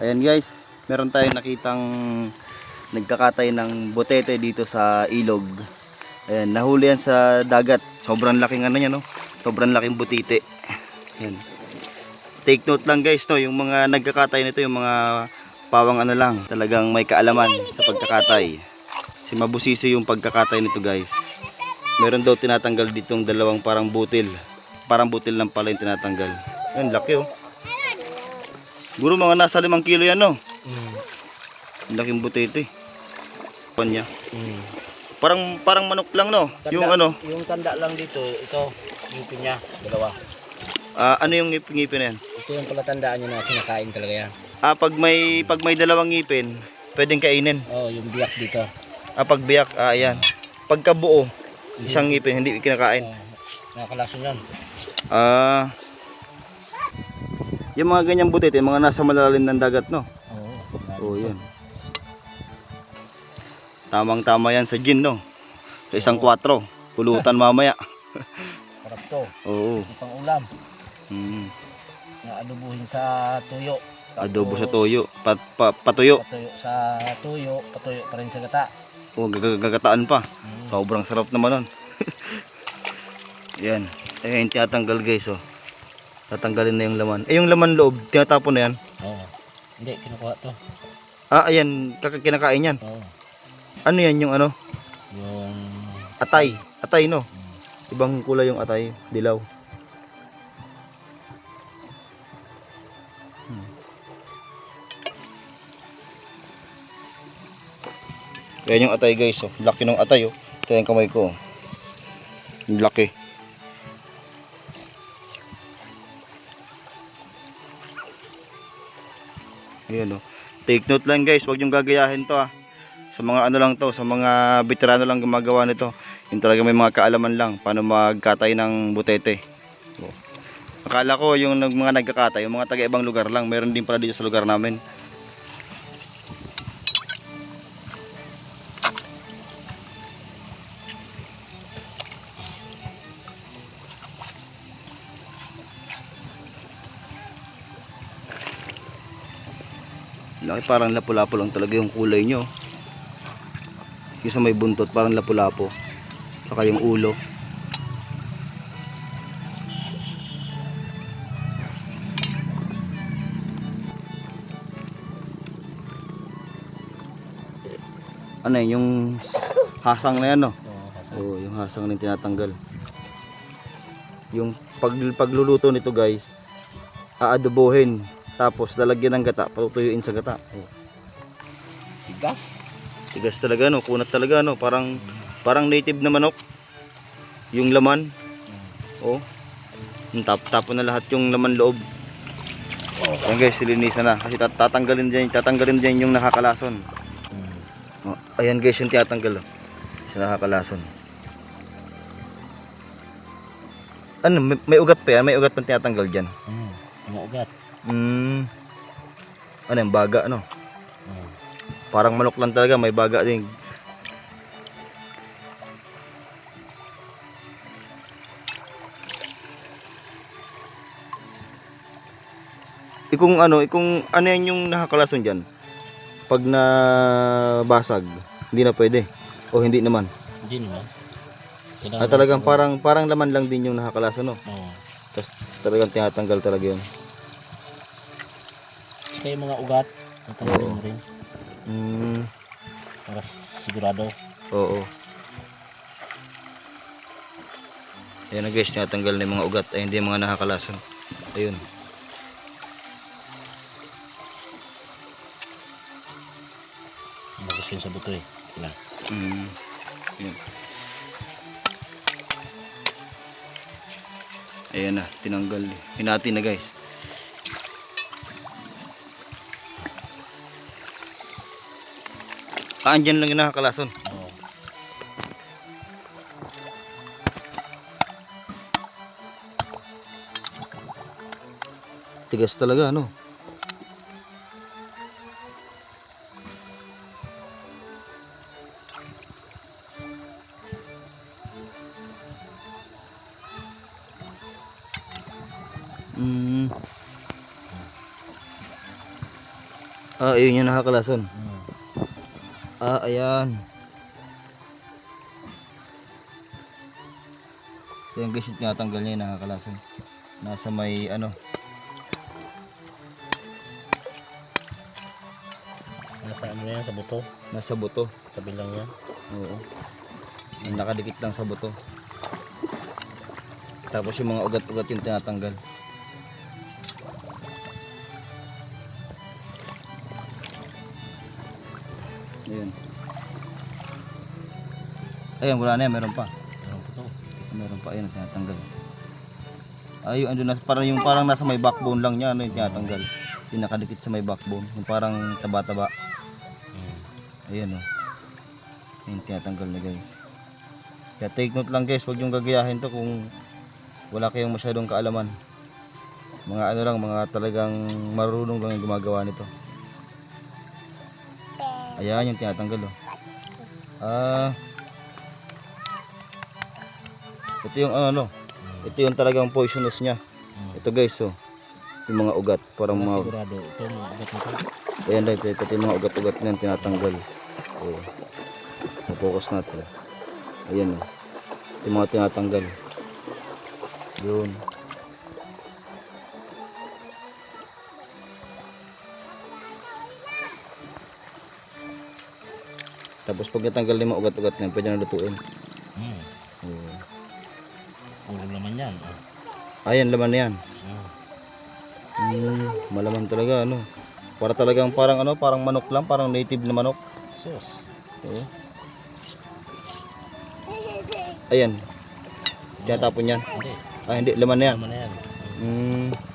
Ayan guys, meron tayong nakitang nagkakatay ng botete dito sa ilog. Ayan, nahuli yan sa dagat. Sobrang laking ano niya no. Sobrang laking butite. Ayan. Take note lang guys no, yung mga nagkakatay nito, yung mga pawang ano lang, talagang may kaalaman sa pagkakatay. Si mabusisi yung pagkakatay nito guys. Meron daw tinatanggal ditong dalawang parang butil. Parang butil lang pala yung tinatanggal. Ayan, laki oh. Siguro mga nasa limang kilo yan no. Mm. Ang laking butete. Kanya. Mm. Parang parang manok lang no. Tanda, Yung ano, Yung tanda lang dito, ito, yung pinya, dalawa. ah, ano yung ngipin-ngipin na yan? Ito yung palatandaan nyo na kinakain talaga yan. Ah, pag may pag may dalawang ngipin, pwedeng kainin. Oh, yung biyak dito. Ah, pag biyak, ah, ayan. Pagka buo, isang ngipin, hindi kinakain. Oh, nakakalason yan. Ah, yung mga ganyang butete, mga nasa malalim ng dagat, no? Oo. Oo, yun. Tamang-tama yan sa gin, no? Sa isang Oo. 4. Pulutan mamaya. Sarap to. Oo. Yung pang ulam. Mm. Na adobuhin sa tuyo. Adobo sa toyo. Pat, pa, patuyo. Patuyo sa tuyo, patuyo pa rin sa gata. O, gagataan pa. Mm. Sobrang sarap naman nun. Yan. Eh, yung tinatanggal guys, oh. Tatanggalin na yung laman. Eh, yung laman loob, tinatapon na yan. Oo. Hindi, kinukuha to. Ah, ayan. kaka- Kinakain yan. Oo. Ano yan yung ano? Yung... Atay. Atay, no? Mm. Ibang kulay yung atay. Dilaw. Hmm. Yan yung atay guys, oh. Laki ng atay, oh. Ito yung kamay ko, oh. Laki. Ayan, oh. Take note lang guys, wag yung gagayahin to, ah. Sa mga ano lang to, sa mga veterano lang gumagawa nito. Yung talaga may mga kaalaman lang paano magkatay ng butete. Oh. Akala ko yung mga nagkakatay, yung mga taga ibang lugar lang, meron din pala dito sa lugar namin. Laki parang lapu-lapo lang talaga yung kulay nyo. Yung sa may buntot parang lapu-lapo. Saka yung ulo. Ano yun, yung hasang na yan no? Oo, yung hasang na yung tinatanggal. Yung pag, pagluluto nito guys, aadobohin. Tapos lalagyan ng gata, patutuyuin sa gata. Oh. tigas. Tigas talaga no, kunat talaga no, parang parang native na manok. Yung laman, oh. Yung tap tapon na lahat yung laman loob. Ayan guys, silinisan na kasi tat- tatanggalin diyan, tatanggalin diyan yung nakakalason. Mm. Oh, ayan guys, yung tinatanggal oh. Yung nakakalason. Ano, may, may ugat pa yan? May ugat pa tinatanggal diyan. Mm. Mga ugat. Hmm. Ano yung baga? Mm. Parang manok lang talaga, may baga din. Ikung ano, ikung ano yan yung nakakalason dyan? Pag na basag, hindi na pwede. O hindi naman. Hindi naman. Ah, talagang parang parang laman lang din yung nakakalason, no? Oo. Tapos talagang tinatanggal talaga yun. Yung mga ugat, tatanggalin mo rin. Hmm, Para sigurado. oo. Ayan na guys, tinatanggal na yung mga ugat ay hindi mga nakakalason. Ayun. Bagus yun sa buto eh. Tingnan. Mm. Yun. Ayan na, tinanggal. Hinati na guys. Ah, andyan lang yung nakakalason. Oo. Tigas talaga, ano? Mm. Ah, ayun yung nakakalason. Hmm. Ah, ayan. Yan guys, yung tinatanggal niya yung nakakalason. Nasa may ano, Nasa ano yan, sa buto. nasa buto. Tabi lang yan. Oo. Yung nakadikit lang sa buto. Tapos yung mga ugat-ugat yung tinatanggal. Ayun. Ayun, wala na yan. Meron pa. Ano buto? Meron pa. Ayun, tinatanggal. Ay, andun na, parang yung parang nasa may backbone lang niya, ano yung tinatanggal. Yung nakadikit sa may backbone. Yung parang taba-taba. Ayan o. Yung tinatanggal na guys. Kaya take note lang guys, wag yung gagayahin to kung wala kayong masyadong kaalaman. Mga ano lang, mga talagang marunong lang yung gumagawa nito. Ayan yung tinatanggal o. Ah. Ito yung ano, ito yung talagang poisonous niya. Hmm. Ito guys oh. Yung mga ugat, parang Para mga sigurado. Ito, mga ugat nito. Ayan dahil ito yung mga ugat-ugat niyan tinatanggal. Oh. Focus natin. Ayan oh. Ito yung mga tinatanggal. Yun. Tapos pag natanggal na yung mga ugat-ugat na yan, pwede na lutuin. Hmm. Oh. Puro laman yan. Ah. Ayan, laman na yan. Hmm. Hmm, malaman talaga ano. Para talagang parang ano, parang manok lang, parang native na manok. Sus. Oo. Ayan. Tinatapon yan. Hindi. Ah, hindi. Laman na yan. Laman na yan. Hmm. Hmm.